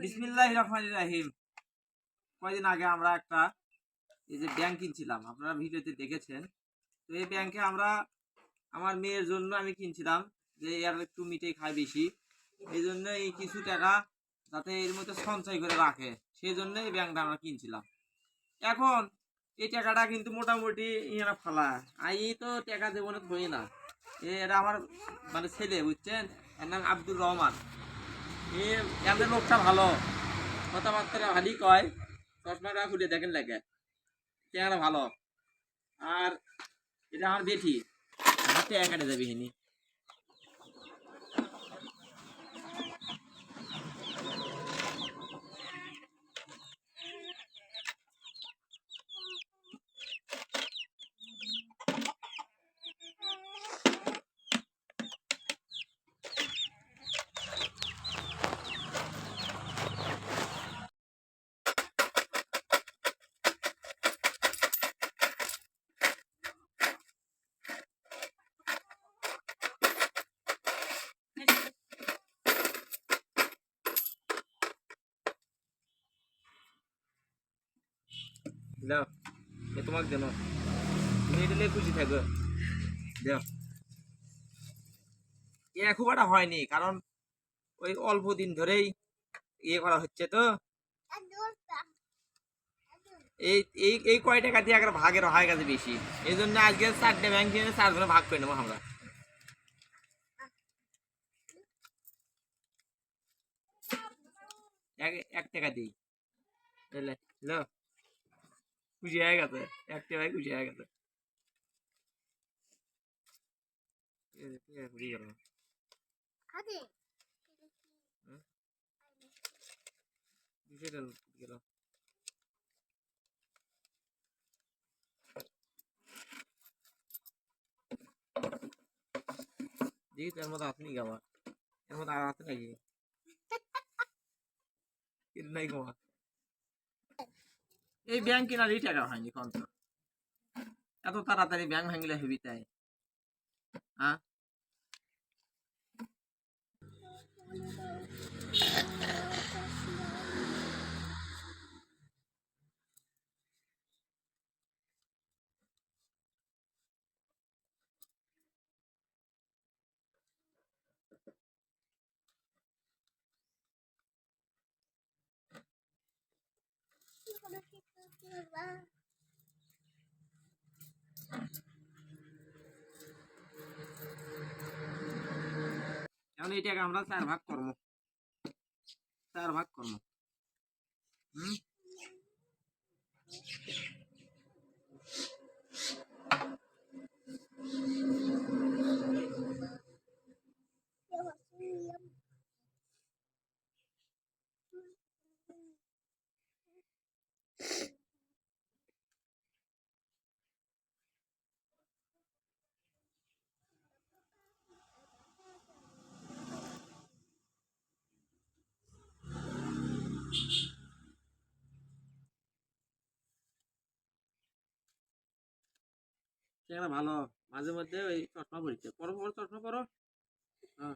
বিসমিল্লাহ রহমান রাহিম। কয়দিন আগে আমরা একটা এই যে ব্যাংক কিনছিলাম, আপনারা ভিডিওতে দেখেছেন। তো এই ব্যাংকে আমরা আমার মেয়ের জন্য আমি কিনছিলাম, যে এর একটু মিঠে খায় বেশি। এই জন্য এই কিছু টাকা যাতে এর মধ্যে সঞ্চয় করে রাখে, সেই জন্য এই ব্যাংকটা আমরা কিনছিলাম। এখন এই টাকাটা কিন্তু মোটামুটি এরা ফালা আই তো টাকা দেবো না না। এরা আমার মানে ছেলে, বুঝছেন? এর নাম আব্দুর রহমান। এ এদের লোকটা ভালো। কথাবার্তা ভালোই কয়। চশমাটা খুলে দেখেন লাগে। চেহারা ভালো। আর এটা আমার বেটি। হাতে একাটে যাবি হিনি। তুমি এটা খুশি থাকো। এ খুব একটা হয়নি, কারণ ওই অল্প দিন ধরেই ইয়ে করা হচ্ছে তো। এই এই এই কয় টাকা দিয়ে একটা ভাগের হয়ে গেছে বেশি। এই জন্য আজকে চারটে ব্যাংক কিনে চারজনে ভাগ করে নেব আমরা। এক টাকা দিই। লো। খুশি হয়ে গেছে এক টাকায় খুশি হয়ে গেছে। গেল। দেখি তো এর মধ্যে আসনি কি আবার এর মধ্যে আর আছে নাকি নাই তোমার এই ব্যাংক কেনারই টাকা হয়নি কন্ত এত তাড়াতাড়ি ব্যাংক ভাঙলে হবি তাই। হ্যাঁ এখন এটাকে আমরা চার ভাগ করব। চার ভাগ করব। হুম? চেহারা ভালো। মাঝে মধ্যে ওই চশমা পরিতে পরো পরো চশমা পরো হ্যাঁ।